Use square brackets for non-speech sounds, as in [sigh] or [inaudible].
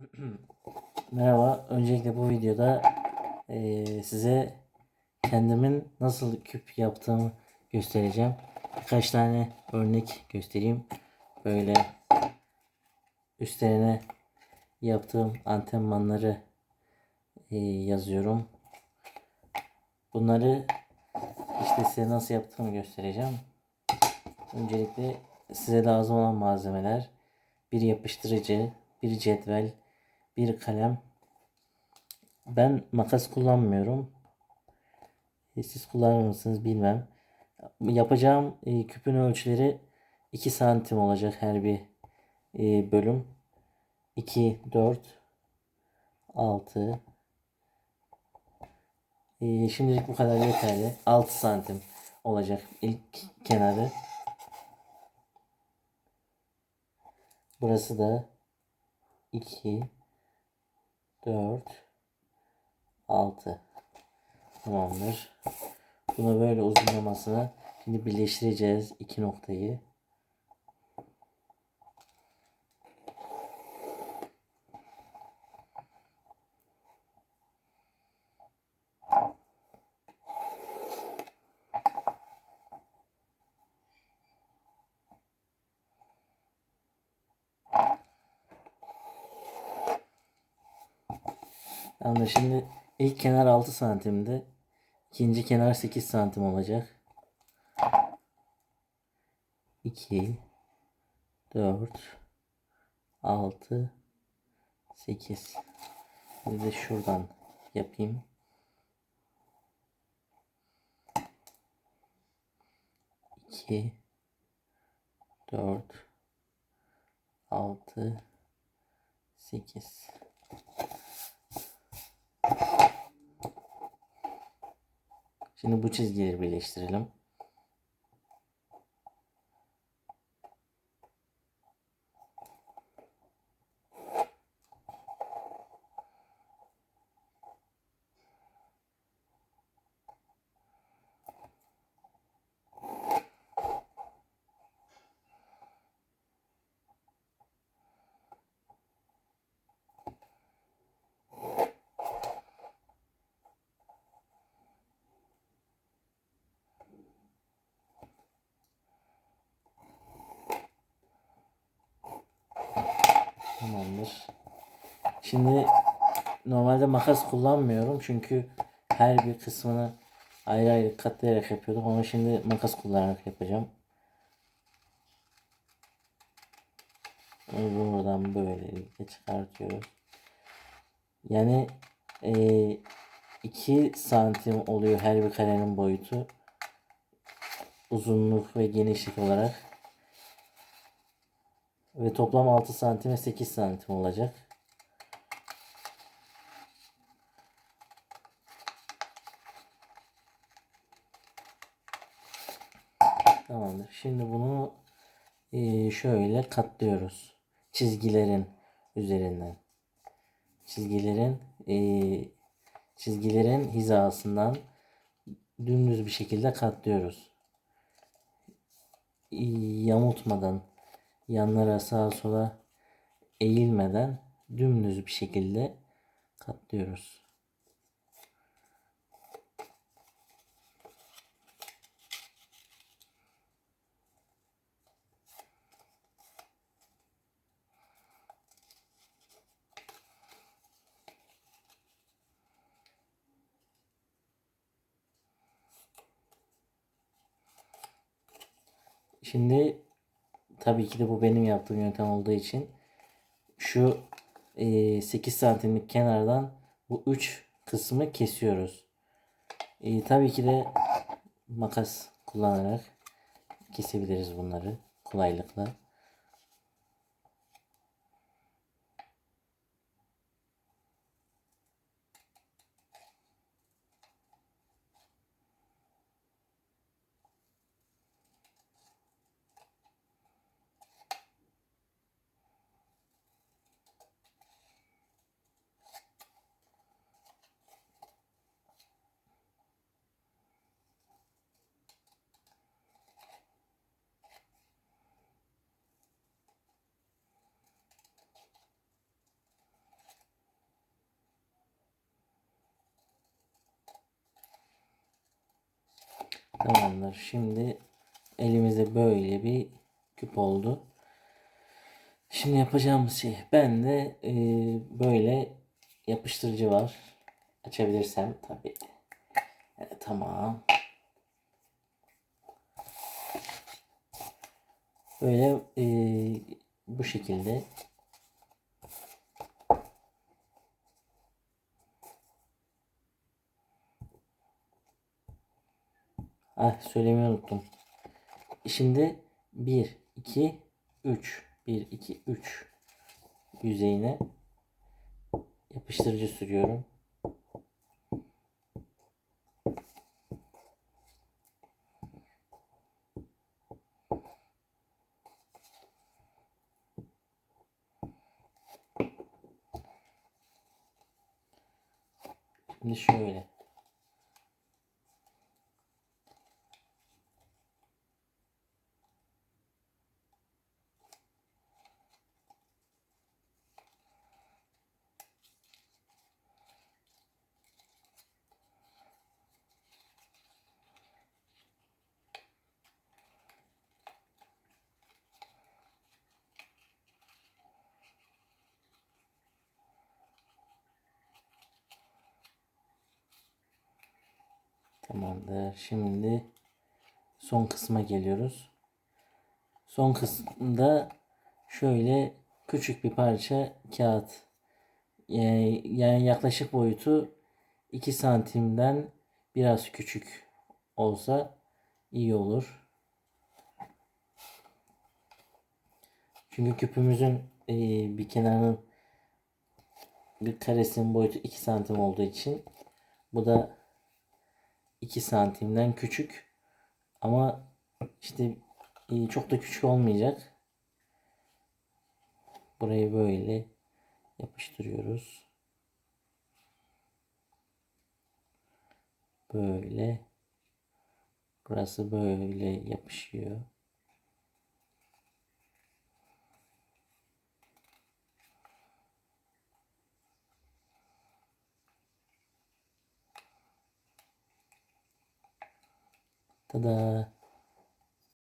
[clears throat] Merhaba. Öncelikle bu videoda eee, size kendimin nasıl küp yaptığımı göstereceğim. Birkaç tane örnek göstereyim. Böyle üstlerine yaptığım antenmanları eee, yazıyorum. Bunları işte size nasıl yaptığımı göstereceğim. Öncelikle size lazım olan malzemeler bir yapıştırıcı, bir cetvel, bir kalem. Ben makas kullanmıyorum. E, Siz kullanır mısınız bilmem. Yapacağım e, küpün ölçüleri 2 santim olacak her bir e, bölüm. 2, 4, 6. E, şimdilik bu kadar yeterli. 6 santim olacak ilk kenarı. Burası da 2 4 6 Tamamdır. Bunu böyle uzunlamasına şimdi birleştireceğiz iki noktayı. Tamamdır. Şimdi ilk kenar 6 santimdi. İkinci kenar 8 santim olacak. 2 4 6 8 Bir de şuradan yapayım. İki, dört, altı, sekiz. Şimdi bu çizgileri birleştirelim. Tamamdır. Şimdi normalde makas kullanmıyorum çünkü her bir kısmını ayrı ayrı katlayarak yapıyordum ama şimdi makas kullanarak yapacağım. Buradan böylelikle çıkartıyoruz. Yani 2 santim oluyor her bir karenin boyutu. Uzunluk ve genişlik olarak. Ve toplam 6 santim ve 8 santim olacak. Tamamdır. Şimdi bunu eee, şöyle katlıyoruz. Çizgilerin üzerinden. Çizgilerin eee, çizgilerin hizasından dümdüz bir şekilde katlıyoruz. Yamultmadan yanlara sağa sola eğilmeden dümdüz bir şekilde katlıyoruz. Şimdi tabii ki de bu benim yaptığım yöntem olduğu için şu e, 8 santimlik kenardan bu 3 kısmı kesiyoruz. E, tabii ki de makas kullanarak kesebiliriz bunları kolaylıkla. Tamamdır. Şimdi elimizde böyle bir küp oldu. Şimdi yapacağımız şey ben de e, böyle yapıştırıcı var. Açabilirsem tabii. Evet, tamam. Böyle e, bu şekilde Ah söylemeyi unuttum. Şimdi 1 2 3 1 2 3 yüzeyine yapıştırıcı sürüyorum. Şimdi şöyle. Tamamdır. Şimdi son kısma geliyoruz. Son kısımda şöyle küçük bir parça kağıt yani yani yaklaşık boyutu 2 santimden biraz küçük olsa iyi olur. Çünkü küpümüzün e, bir kenarının bir karesinin boyutu 2 santim olduğu için bu da 2 santimden küçük ama işte e, çok da küçük olmayacak. Burayı böyle yapıştırıyoruz. Böyle. Burası böyle yapışıyor. 它的